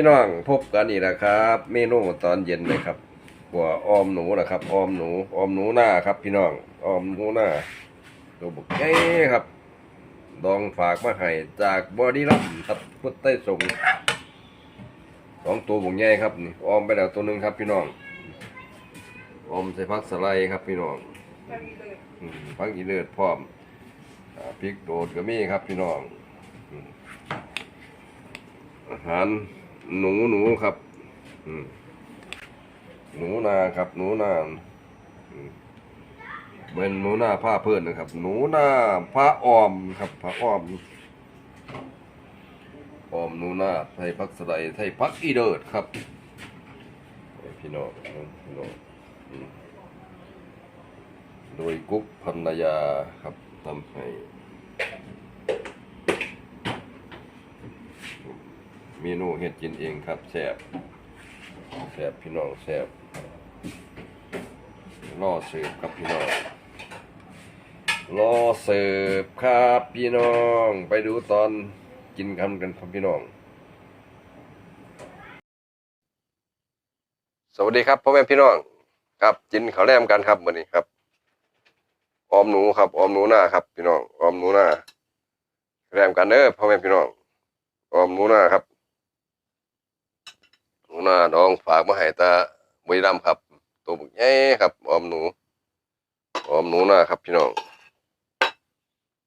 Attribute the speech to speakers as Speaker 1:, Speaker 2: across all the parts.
Speaker 1: พี่น้องพบกันอีกนะครับ เมนูตอนเย็นเลยครับหัวออมหนูนะครับออมหนูออมหนูหน้าครับ พี่น้องออมหนูหน้าตัวบุกแก่ครับดองฝากมาให้จากบอดี้รัมครับพุทธใต้ส่งสองตัวบุกใหญ่ครับนี่ออมไปแล้วตัวหนึ่งครับ พี่น้องออมใส่พักสไลด์ครับพี่น้องพักอีเลือดพร้อมพริกโดดก็มีครับ พี่น้องอาหาร หนูหนูครับหนูนาครับ หนูนาเป็นหนูนาผ้าเพื่อนนะครับ หนูนาผ้าออมครับผ้าออมออมหนูนาไทยพักสไลด์ไทยพักอีเดิดครับพี่น้องพี่น้องโดยกุ๊กพันยาครับทำให้ เมนูเฮ็ดกินเองครับแซ่บแซ่บพี่น้องแซ่บรอเสิร์ฟครับพี่น้องรอเสิร์ฟครับพี่น้อง ไปดูตอนกินคำกันครับพี่น้อง สวัสดีครับพ่อแม่พี่น้องครับกินข้าวแลมกันครับมื้อนี้ครับออมหนูครับออมหนูหน้าครับ พี่น้องออมหนูหน้าแลมกันเด้อพ่อแม่พี่น้องออมหนูหน้าครับ หนูนาน้องฝากมาให้ตาบุรีรัมครับ ตัวบุกใหญ่ครับออมหนูออมหนูนาครับพี่น้อง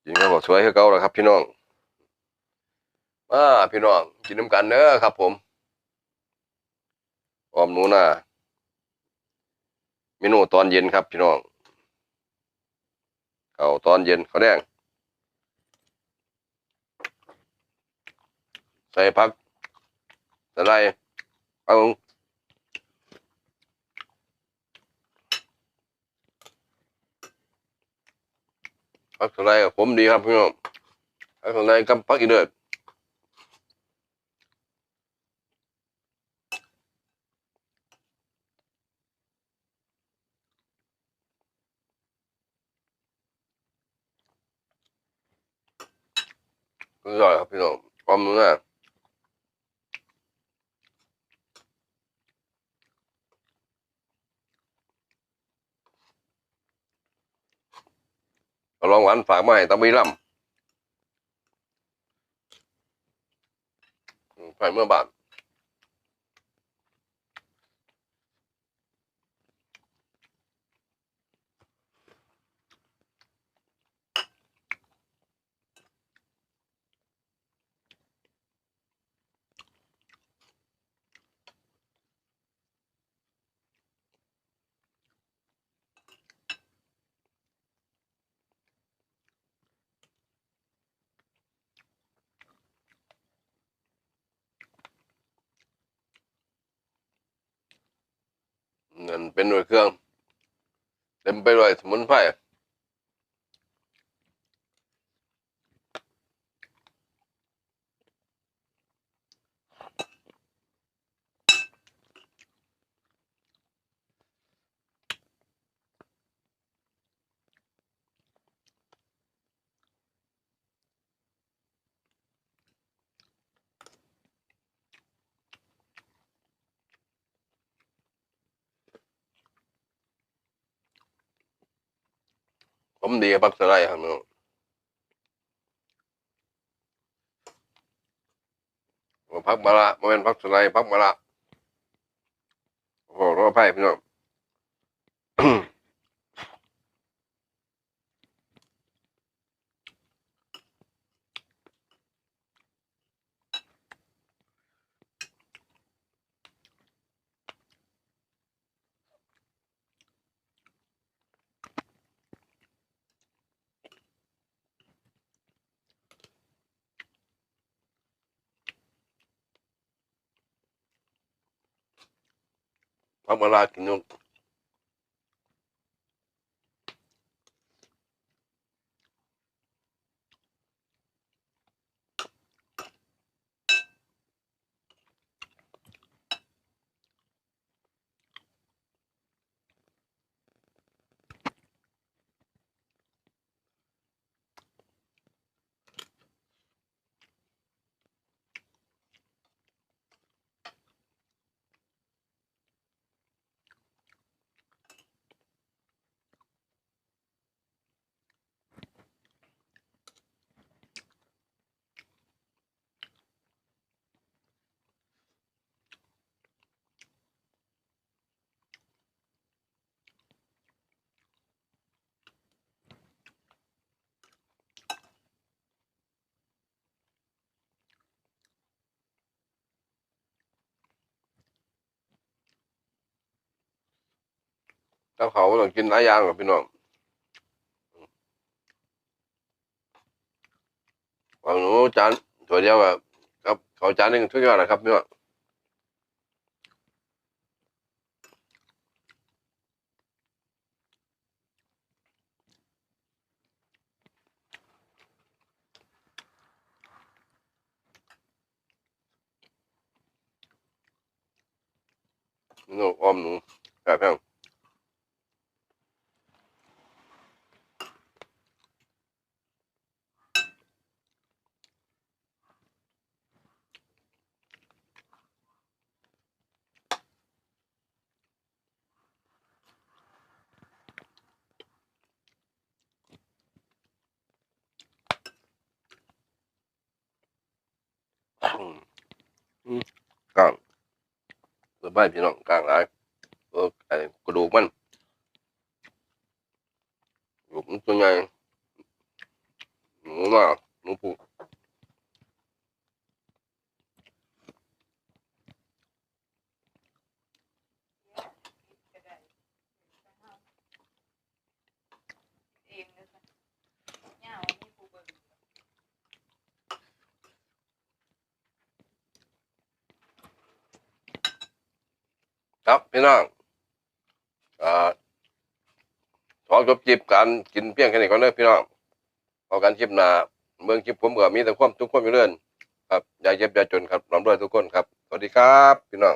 Speaker 1: กินข้าวบอกสวยคือเก่าแล้วครับ พี่น้องมาพี่น้องกินน้ำกันเด้อครับ ผมออมหนูนาเมนูตอนเย็นครับพี่น้องเขาตอนเย็นเขาแดงใส่พักใส่ไร เอาพักอะไรกับผมดีครับพี่น้องพักอะไรกับพักอีเดือดอร่อยครับพี่น้องความนู้นน่ะ เอลองหวานฝากมาให้ตาบุรีรัมย์อืมไปเมื่อบาน เป็นหน่วยเครื่อง เต็มไปด้วยสมุนไพร ผมดีปักสไลด์ครับน้องพักมาละโมเป็นพักสไลด์พักมาละโอ้โหรอไพ่พี่น้อง พักมา ถ้าเขาต้องกินหลายอย่างกับพี่น้องเอาหนูจานตัวเดียวอะครับเขาจานนึงทุกอย่างนะครับพี่น้องหนูอ้อมหนูแบบนั้น กลางสบายพี่น้องกลางหลายเออไอ้กระดูกมันกระดูกมันตัวใหญ่หนูมากหนูปู
Speaker 2: เองนะคะเหงามีผู้เบิ่ง
Speaker 1: ครับพี่น้องอขอจบจิบการกินเพียงแค่นี้ก่อนเด้อพี่น้องพอกันจิบนาเมืองจิบผมก็มีแต่ความทุกข์ความเจริญครับอย่าเจ็บอย่าจนครับร่ำรวยทุกคนครับ สวัสดีครับ พี่น้อง